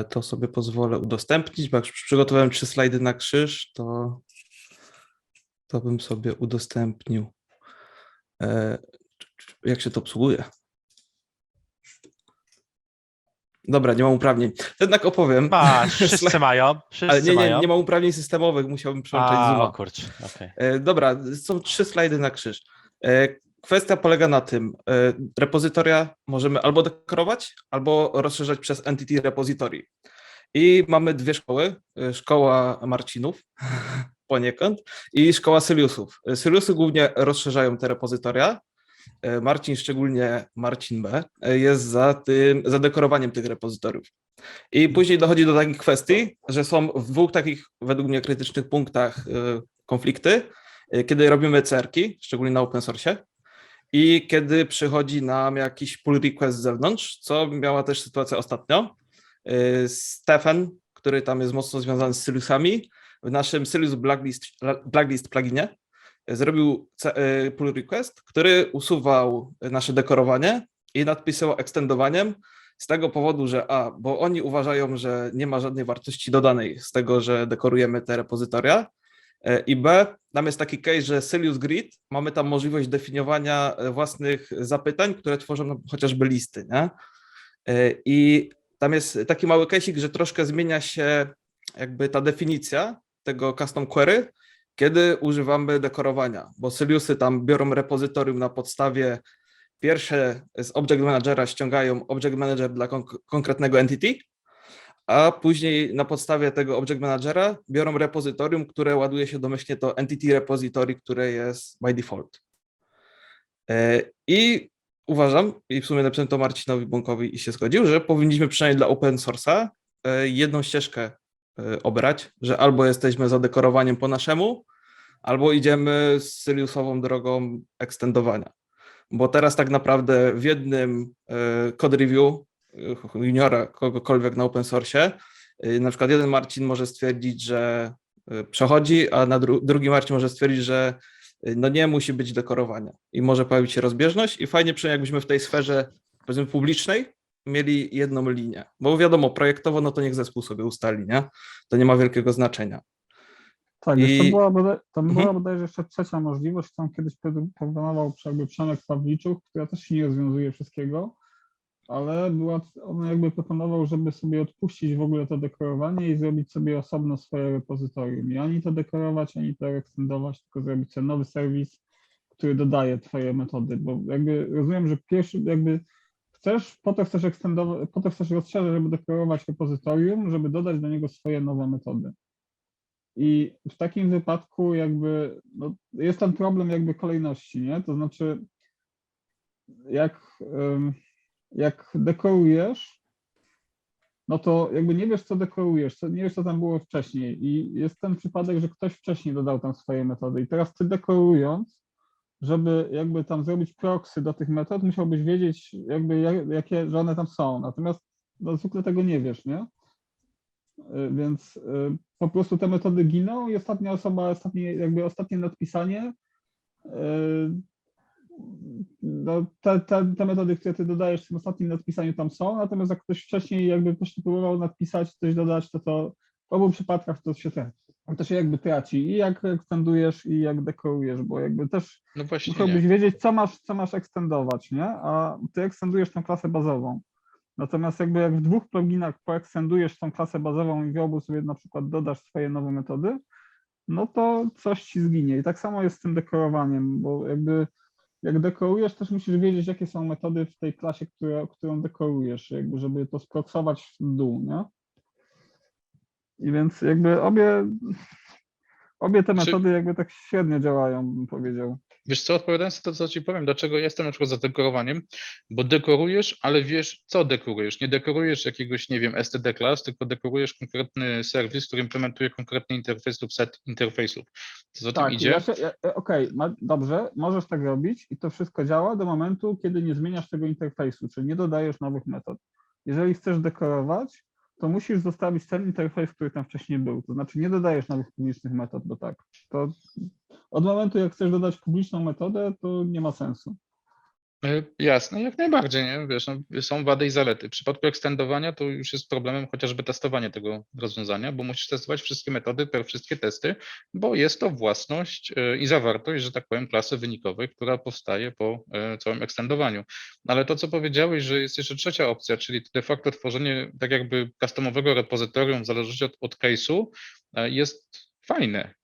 e, to sobie pozwolę udostępnić, bo jak przygotowałem trzy slajdy na krzyż, to, to bym sobie udostępnił. E, Jak się to obsługuje? Dobra, nie mam uprawnień. To jednak opowiem. Masz, wszyscy mają, wszyscy Ale nie, nie, mają. nie mam uprawnień systemowych, musiałbym przełączać A, Zooma. o kurczę, okej. E, Dobra, są trzy slajdy na krzyż. Kwestia polega na tym, e, repozytoria możemy albo dekorować, albo rozszerzać przez Entity Repository. I mamy dwie szkoły, e, szkoła Marcinów poniekąd i szkoła Syliusów. E, Syliusy głównie rozszerzają te repozytoria, Marcin, szczególnie Marcin B, jest za tym, za dekorowaniem tych repozytoriów. I później dochodzi do takich kwestii, że są w dwóch takich według mnie krytycznych punktach konflikty, kiedy robimy cerki, szczególnie na open source, i kiedy przychodzi nam jakiś pull request z zewnątrz, co miała też sytuacja ostatnio. E, Stefan, który tam jest mocno związany z Syliusami, w naszym Sylius Blacklist, Blacklist pluginie e, zrobił e, pull request, który usuwał nasze dekorowanie i nadpisywał ekstendowaniem z tego powodu, że a, bo oni uważają, że nie ma żadnej wartości dodanej z tego, że dekorujemy te repozytoria, i B, tam jest taki case, że Silius Grid, mamy tam możliwość definiowania e, własnych zapytań, które tworzą chociażby listy, nie? E, I tam jest taki mały case'ik, że troszkę zmienia się jakby ta definicja tego custom query, kiedy używamy dekorowania, bo Siliusy tam biorą repozytorium na podstawie pierwsze z Object Managera ściągają Object Manager dla konk- konkretnego entity, a później na podstawie tego Object Managera biorą repozytorium, które ładuje się domyślnie to Entity Repository, które jest by default. E, I uważam, i w sumie napisałem to Marcinowi Bąkowi i się zgodził, że powinniśmy przynajmniej dla open source'a e, jedną ścieżkę e, obrać, że albo jesteśmy za dekorowaniem po naszemu, albo idziemy z Syliusową drogą ekstendowania. Bo teraz tak naprawdę w jednym code review juniora, kogokolwiek na open source, e, na przykład jeden Marcin może stwierdzić, że e, przechodzi, a na dru drugi Marcin może stwierdzić, że e, no nie musi być dekorowania i może pojawić się rozbieżność i fajnie przynajmniej jakbyśmy w tej sferze powiedzmy publicznej mieli jedną linię, bo wiadomo, projektowo no to niech zespół sobie ustali, nie? To nie ma wielkiego znaczenia. Tak, I- była, bodaj, Mhm. była bodajże jeszcze trzecia możliwość, tam kiedyś pro- proponował jakby Przemek Pawliczuk, która też nie rozwiązuje wszystkiego, ale była, on jakby proponował, żeby sobie odpuścić w ogóle to dekorowanie i zrobić sobie osobno swoje repozytorium. I ani to dekorować, ani to ekstendować, tylko zrobić sobie nowy serwis, który dodaje twoje metody, bo jakby rozumiem, że pierwszy jakby chcesz, po to chcesz ekstendować, po to chcesz rozszerzać, żeby dekorować repozytorium, żeby dodać do niego swoje nowe metody. I w takim wypadku jakby no, jest ten problem jakby kolejności, nie? To znaczy jak, jak dekorujesz, no to jakby nie wiesz, co dekorujesz, nie wiesz, co tam było wcześniej. I jest ten przypadek, że ktoś wcześniej dodał tam swoje metody. I teraz ty dekorując, żeby jakby tam zrobić proxy do tych metod, musiałbyś wiedzieć jakby jak, jakie, że one tam są. Natomiast no, zwykle tego nie wiesz, nie? Y, Więc y, po prostu te metody giną i ostatnia osoba, ostatnie, jakby ostatnie nadpisanie, y, no, te, te, te metody, które ty dodajesz w tym ostatnim nadpisaniu tam są, natomiast jak ktoś wcześniej jakby ktoś próbował nadpisać, coś dodać, to to w obu przypadkach to się, te, to się jakby traci i jak ekstendujesz i jak dekorujesz, bo jakby też No musiałbyś Nie. wiedzieć, co masz, co masz ekstendować, nie? A ty ekstendujesz tą klasę bazową. Natomiast jakby jak w dwóch pluginach poekstendujesz tą klasę bazową i w obu sobie na przykład dodasz swoje nowe metody, no to coś ci zginie. I tak samo jest z tym dekorowaniem, bo jakby jak dekorujesz, też musisz wiedzieć, jakie są metody w tej klasie, która, którą dekorujesz, jakby żeby to sproksować w dół, nie? I więc jakby obie, obie te metody jakby tak średnio działają, bym powiedział. Wiesz co, odpowiadając na to, co ci powiem, dlaczego jestem na przykład za dekorowaniem, bo dekorujesz, ale wiesz, co dekorujesz. Nie dekorujesz jakiegoś, nie wiem, std class, tylko dekorujesz konkretny serwis, który implementuje konkretny interfejs lub set interfejsów. To co tym idzie? Ja ja, e, Okej, ma- dobrze, możesz tak robić i to wszystko działa do momentu, kiedy nie zmieniasz tego interfejsu, czyli nie dodajesz nowych metod. Jeżeli chcesz dekorować, to musisz zostawić ten interfejs, który tam wcześniej był. To znaczy nie dodajesz nowych publicznych metod, bo tak. To od momentu, jak chcesz dodać publiczną metodę, to nie ma sensu. Y, Jasne, jak najbardziej, nie? Wiesz, no, są wady i zalety. W przypadku ekstendowania to już jest problemem chociażby testowanie tego rozwiązania, bo musisz testować wszystkie metody, te wszystkie testy, bo jest to własność y, i zawartość, że tak powiem, klasy wynikowej, która powstaje po y, całym ekstendowaniu. Ale to, co powiedziałeś, że jest jeszcze trzecia opcja, czyli de facto tworzenie tak jakby customowego repozytorium w zależności od, od case'u, jest fajne,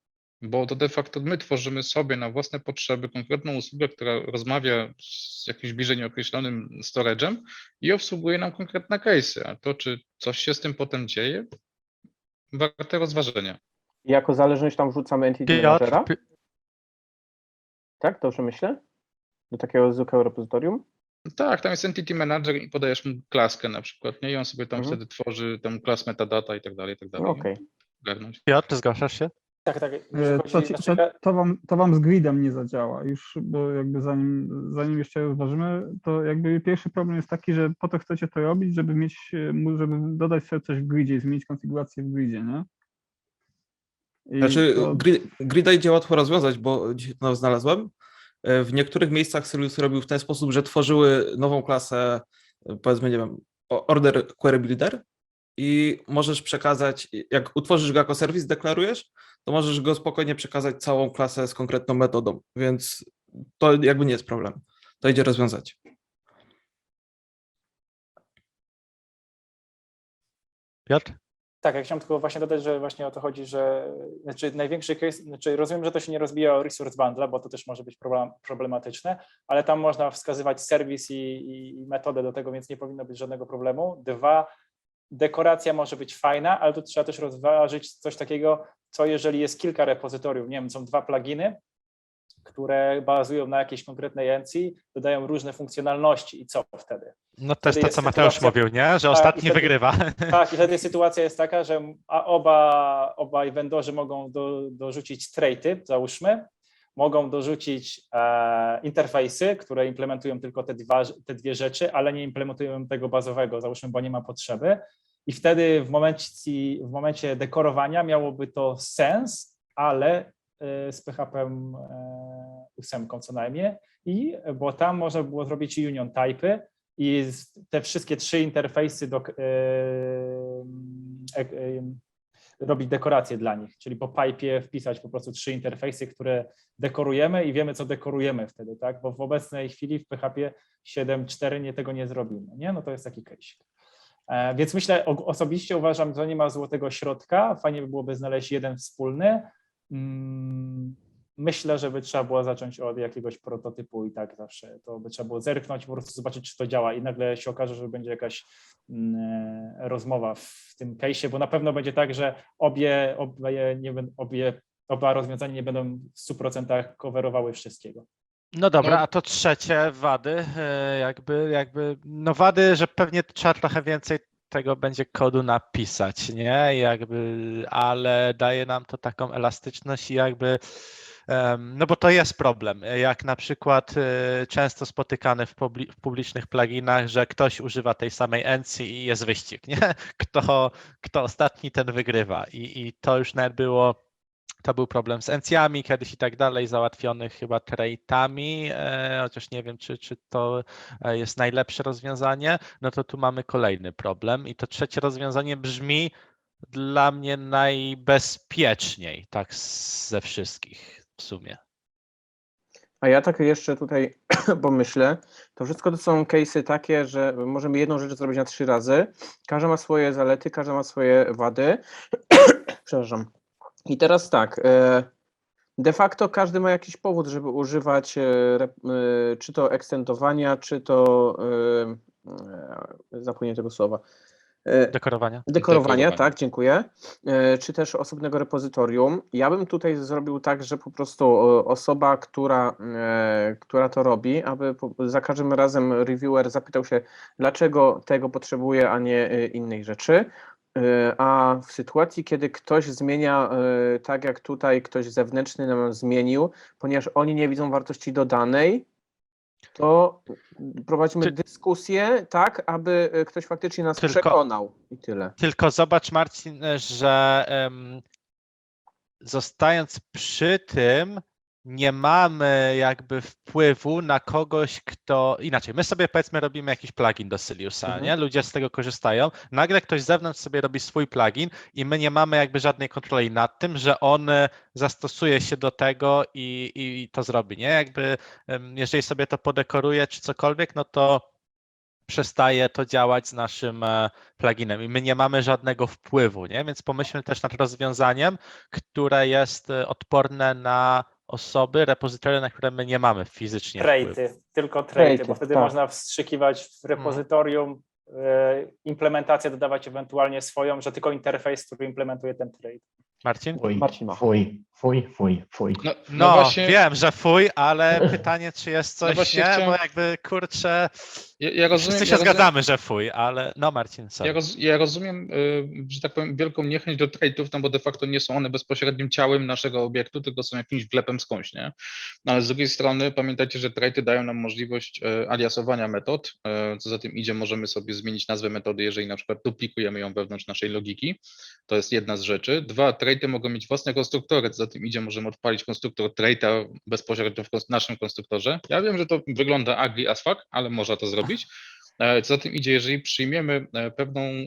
bo to de facto my tworzymy sobie na własne potrzeby konkretną usługę, która rozmawia z jakimś bliżej nieokreślonym storage'em i obsługuje nam konkretne case'y. A to, czy coś się z tym potem dzieje, warte rozważenia. I jako zależność tam wrzucamy Entity Piotr, Managera, Pi- tak? Dobrze myślę? Do takiego zwykłego repozytorium? Tak, tam jest Entity Manager i podajesz mu klaskę na przykład, nie? I on sobie tam Mhm. wtedy tworzy tam klas metadata i tak dalej, i tak dalej. No, Okej. Ogarnąć. Piotr, zgłaszasz się? Tak, tak. E, To, ci- to, to, wam, to wam z gridem nie zadziała już, bo jakby zanim, zanim jeszcze rozważymy, to jakby pierwszy problem jest taki, że po to chcecie to robić, żeby mieć, e, żeby dodać sobie coś w gridzie i zmienić konfigurację w gridzie, nie? I Znaczy, to, grid, grida idzie łatwo rozwiązać, bo dzisiaj to znalazłem. E, W niektórych miejscach Sirius robił w ten sposób, że tworzyły nową klasę, powiedzmy, nie wiem, Order Query Builder i możesz przekazać, jak utworzysz go jako serwis, deklarujesz, to możesz go spokojnie przekazać całą klasę z konkretną metodą, więc to jakby nie jest problem. To idzie rozwiązać. Piotr? Tak, ja chciałem tylko właśnie dodać, że właśnie o to chodzi, że znaczy największy case, znaczy rozumiem, że to się nie rozbija o resource bundle, bo to też może być problem, problematyczne, ale tam można wskazywać serwis i, i metodę do tego, więc nie powinno być żadnego problemu. Dwa, dekoracja może być fajna, ale tu trzeba też rozważyć coś takiego, co jeżeli jest kilka repozytoriów, nie wiem, są dwa pluginy, które bazują na jakiejś konkretnej encji, dodają różne funkcjonalności i co wtedy? No to jest Wtedy to, co Mateusz sytuacja- mówił, nie? Że i ostatni wtedy- wygrywa. Tak, i wtedy sytuacja jest taka, że oba, obaj vendorzy mogą do, dorzucić traity, załóżmy, mogą dorzucić e, interfejsy, które implementują tylko te, dwa, te dwie rzeczy, ale nie implementują tego bazowego, załóżmy, bo nie ma potrzeby. I wtedy w momencie, w momencie dekorowania miałoby to sens, ale e, z PHP e, 8 co najmniej, i bo tam można było zrobić union typy, i te wszystkie trzy interfejsy do, e, e, e, robić dekoracje dla nich, czyli po pipe wpisać po prostu trzy interfejsy, które dekorujemy i wiemy, co dekorujemy wtedy, tak? Bo w obecnej chwili w PHP 7.4 nie tego nie zrobimy, nie? No to jest taki case. E, Więc myślę, osobiście uważam, że nie ma złotego środka. Fajnie by byłoby znaleźć jeden wspólny. Myślę, że by trzeba było zacząć od jakiegoś prototypu i tak zawsze. To by trzeba było zerknąć, po prostu zobaczyć, czy to działa i nagle się okaże, że będzie jakaś mm, e, rozmowa w tym case'ie, bo na pewno będzie tak, że obie, obie, nie, obie, oba rozwiązania nie będą w 100% coverowały wszystkiego. No dobra, a to trzecie wady, e, jakby, jakby, no wady, że pewnie trzeba trochę więcej tego będzie kodu napisać, nie? Jakby, ale daje nam to taką elastyczność i jakby, no bo to jest problem, jak na przykład e, często spotykany w, publi- w publicznych pluginach, że ktoś używa tej samej encji i jest wyścig, nie? Kto, kto ostatni, ten wygrywa i, i to już nawet było to był problem z encjami kiedyś i tak dalej, załatwionych chyba traitami, e, chociaż nie wiem, czy, czy to e, jest najlepsze rozwiązanie. No to tu mamy kolejny problem. I to trzecie rozwiązanie brzmi dla mnie najbezpieczniej, tak ze wszystkich w sumie. A ja tak jeszcze tutaj pomyślę, to wszystko to są case'y takie, że możemy jedną rzecz zrobić na trzy razy. Każda ma swoje zalety, każda ma swoje wady. Przepraszam. I teraz tak, e, de facto każdy ma jakiś powód, żeby używać e, e, czy to ekstentowania, czy to zapomniałem tego słowa. E, Dekorowania. Dekorowania, tak, dziękuję. E, Czy też osobnego repozytorium. Ja bym tutaj zrobił tak, że po prostu osoba, która, e, która to robi, aby za każdym razem reviewer zapytał się, dlaczego tego potrzebuje, a nie innej rzeczy. A w sytuacji, kiedy ktoś zmienia, tak jak tutaj ktoś zewnętrzny nam zmienił, ponieważ oni nie widzą wartości dodanej, to prowadzimy Czy- dyskusję, tak, aby e, ktoś faktycznie nas Tylko- przekonał i tyle. Tylko zobacz, Marcin, że em, zostając przy tym, nie mamy jakby wpływu na kogoś, kto. Inaczej, my sobie powiedzmy robimy jakiś plugin do Siliusa, Mhm. nie? Ludzie z tego korzystają. Nagle ktoś z zewnątrz sobie robi swój plugin i my nie mamy jakby żadnej kontroli nad tym, że on e, zastosuje się do tego i, i to zrobi, nie? Jakby jeżeli sobie to podekoruje czy cokolwiek, no to przestaje to działać z naszym e, pluginem i my nie mamy żadnego wpływu, nie? Więc pomyślmy też nad rozwiązaniem, które jest e, odporne na osoby, repozytoria, na które my nie mamy fizycznie. Trejty, tylko trejty, bo wtedy tak. można wstrzykiwać w repozytorium, e, implementację dodawać ewentualnie swoją, że tylko interfejs, który implementuje ten trade. Marcin? Fuj, Marcin ma. fuj, fuj, fuj, fuj. No, no, No, właśnie, wiem, że fuj, ale pytanie, czy jest coś, właśnie nie? Bo chciałem- jakby, kurczę, ja, ja rozumiem, wszyscy się ja rozumiem, zgadzamy, że fuj, ale no Marcin, sorry. Ja, roz, ja rozumiem, y, że tak powiem, wielką niechęć do trade'ów, no bo de facto nie są one bezpośrednim ciałem naszego obiektu, tylko są jakimś wlepem skądś, nie? No ale z drugiej strony pamiętajcie, że trade'y dają nam możliwość y, aliasowania metod, y, co za tym idzie, możemy sobie zmienić nazwę metody, jeżeli na przykład duplikujemy ją wewnątrz naszej logiki, to jest jedna z rzeczy. Dwa, trade'y mogą mieć własne konstruktory, co za tym idzie, możemy odpalić konstruktor trade'a bezpośrednio w naszym konstruktorze. Ja wiem, że to wygląda ugly as fuck, ale można to zrobić. E, Co za tym idzie, jeżeli przyjmiemy e, pewną e,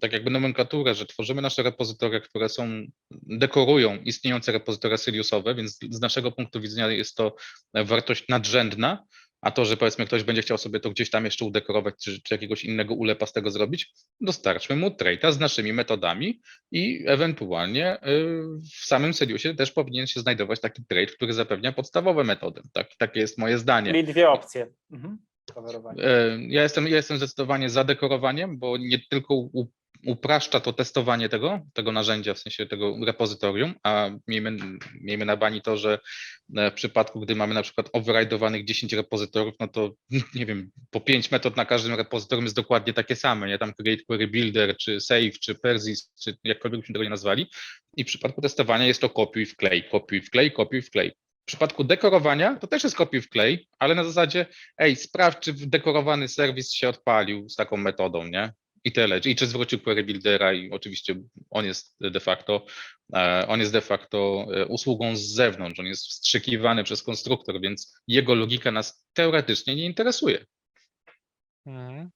tak jakby nomenklaturę, że tworzymy nasze repozytoria, które są, dekorują istniejące repozytoria Siriusowe, więc z naszego punktu widzenia jest to wartość nadrzędna, a to, że powiedzmy ktoś będzie chciał sobie to gdzieś tam jeszcze udekorować, czy, czy jakiegoś innego ulepa z tego zrobić, dostarczmy mu trade'a z naszymi metodami i ewentualnie e, w samym Siriusie też powinien się znajdować taki trade, który zapewnia podstawowe metody. Tak, takie jest moje zdanie. Czyli dwie opcje. Mhm. E, Ja jestem, ja jestem zdecydowanie za dekorowaniem, bo nie tylko upraszcza to testowanie tego, tego narzędzia, w sensie tego repozytorium, a miejmy, miejmy na bani to, że e, w przypadku, gdy mamy na przykład overridowanych 10 repozytoriów, no to nie wiem, po 5 metod na każdym repozytorium jest dokładnie takie same, nie tam create query builder, czy save, czy persist, czy jakkolwiek byśmy tego nie nazwali. I w przypadku testowania jest to kopiuj wklej, kopiuj wklej, kopiuj wklej. W przypadku dekorowania to też jest kopiuj wklej, ale na zasadzie ej, sprawdź, czy dekorowany serwis się odpalił z taką metodą, nie? I tyle. I czy zwrócił query buildera i oczywiście on jest de facto, e, on jest de facto e, usługą z zewnątrz, on jest wstrzykiwany przez konstruktor, więc jego logika nas teoretycznie nie interesuje. Mhm.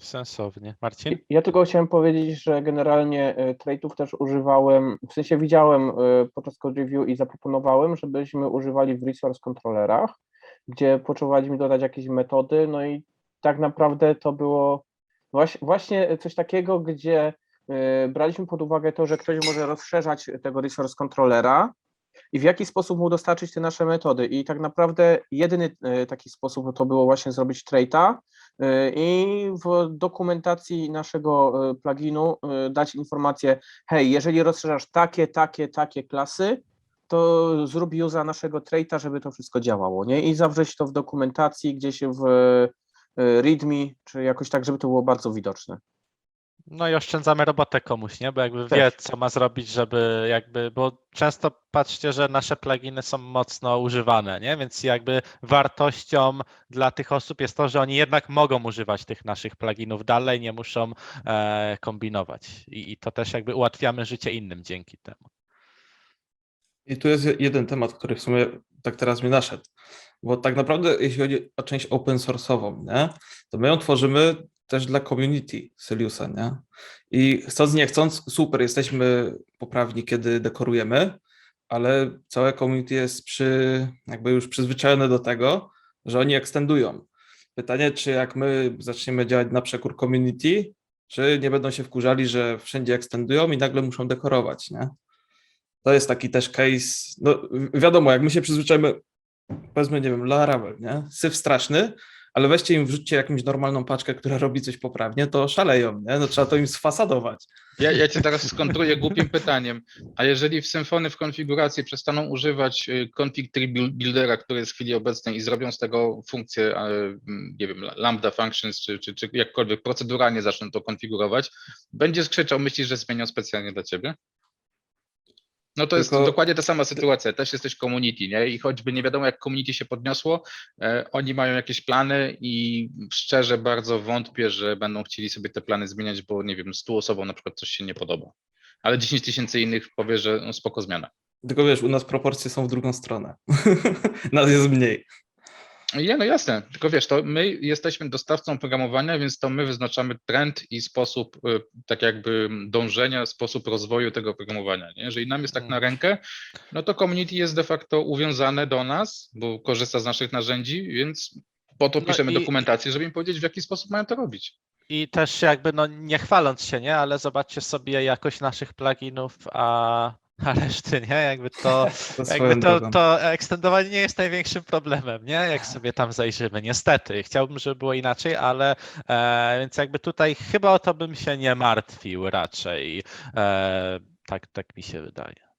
Sensownie. Marcin? Ja tylko chciałem powiedzieć, że generalnie e, trade'ów też używałem, w sensie widziałem podczas code review i zaproponowałem, żebyśmy używali w resource controllerach, gdzie potrzebowaliśmy dodać jakieś metody, no i tak naprawdę to było właśnie, coś takiego, gdzie e, braliśmy pod uwagę to, że ktoś może rozszerzać tego resource controllera i w jaki sposób mu dostarczyć te nasze metody. I tak naprawdę jedyny e, taki sposób to było właśnie zrobić trade'a, Y, i w dokumentacji naszego pluginu dać informację, hej, jeżeli rozszerzasz takie, takie, takie klasy, to zrób usa naszego trade'a, żeby to wszystko działało, nie? I zawrzeć to w dokumentacji gdzieś w readme, czy jakoś tak, żeby to było bardzo widoczne. No i oszczędzamy robotę komuś, nie? Bo jakby Też. wie, co ma zrobić, żeby jakby, bo często patrzcie, że nasze pluginy są mocno używane, nie? Więc jakby wartością dla tych osób jest to, że oni jednak mogą używać tych naszych pluginów dalej, nie muszą e, kombinować. I, I to też jakby ułatwiamy życie innym dzięki temu. I tu jest jeden temat, który w sumie tak teraz mi naszedł. Bo tak naprawdę, jeśli chodzi o część open source'ową, nie, to my ją tworzymy też dla community Siliusa, nie? I chcąc nie chcąc, super, jesteśmy poprawni, kiedy dekorujemy, ale całe community jest przy, jakby już przyzwyczajone do tego, że oni ekstendują. Pytanie, czy jak my zaczniemy działać na przekór community, czy nie będą się wkurzali, że wszędzie ekstendują i nagle muszą dekorować, nie? To jest taki też case, no wi- wiadomo, jak my się przyzwyczajemy, powiedzmy, nie wiem, Laravel, nie? Syf straszny, ale weźcie im, wrzućcie jakąś normalną paczkę, która robi coś poprawnie, to szaleją, nie? No trzeba to im sfasadować. Ja, ja cię teraz skontruję głupim pytaniem. A jeżeli w Symfony w konfiguracji przestaną używać y, config tree buil- buildera, który jest w chwili obecnej i zrobią z tego funkcję, mm, nie wiem, lambda functions, czy, czy, czy jakkolwiek proceduralnie zaczną to konfigurować, będzie skrzyczał, myślisz, że zmienią specjalnie dla ciebie? No to jest Tylko- dokładnie ta sama sytuacja. Też jesteś community, nie? I choćby nie wiadomo, jak community się podniosło, e, oni mają jakieś plany i szczerze bardzo wątpię, że będą chcieli sobie te plany zmieniać, bo nie wiem, 100 osobom na przykład coś się nie podoba. Ale 10 tysięcy innych powie, że no spoko zmiana. Tylko wiesz, u nas proporcje są w drugą stronę. Nas jest mniej. Nie, no jasne, tylko wiesz, to my jesteśmy dostawcą programowania, więc to my wyznaczamy trend i sposób y, tak jakby dążenia, sposób rozwoju tego oprogramowania. Nie? Jeżeli nam jest tak na rękę, no to community jest de facto uwiązane do nas, bo korzysta z naszych narzędzi, więc po to No piszemy i- dokumentację, żeby im powiedzieć, w jaki sposób mają to robić. I też jakby, no nie chwaląc się, nie, ale zobaczcie sobie jakość naszych pluginów, a, a reszty, nie, jakby to, To jakby to, to ekstendowanie nie jest największym problemem, nie, jak sobie tam zajrzymy, niestety. Chciałbym, żeby było inaczej, ale e, więc jakby tutaj chyba o to bym się nie martwił raczej, e, tak, tak mi się wydaje.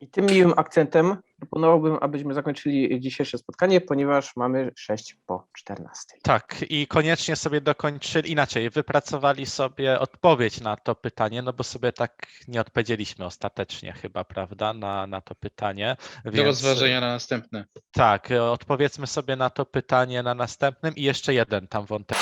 I tym miłym akcentem proponowałbym, abyśmy zakończyli dzisiejsze spotkanie, ponieważ mamy 6 po 14. Tak, i koniecznie sobie dokończyli, inaczej, wypracowali sobie odpowiedź na to pytanie, no bo sobie tak nie odpowiedzieliśmy ostatecznie chyba, prawda, na, na to pytanie. Do Więc, rozważenia na następne. Tak, odpowiedzmy sobie na to pytanie na następnym i jeszcze jeden tam wątek.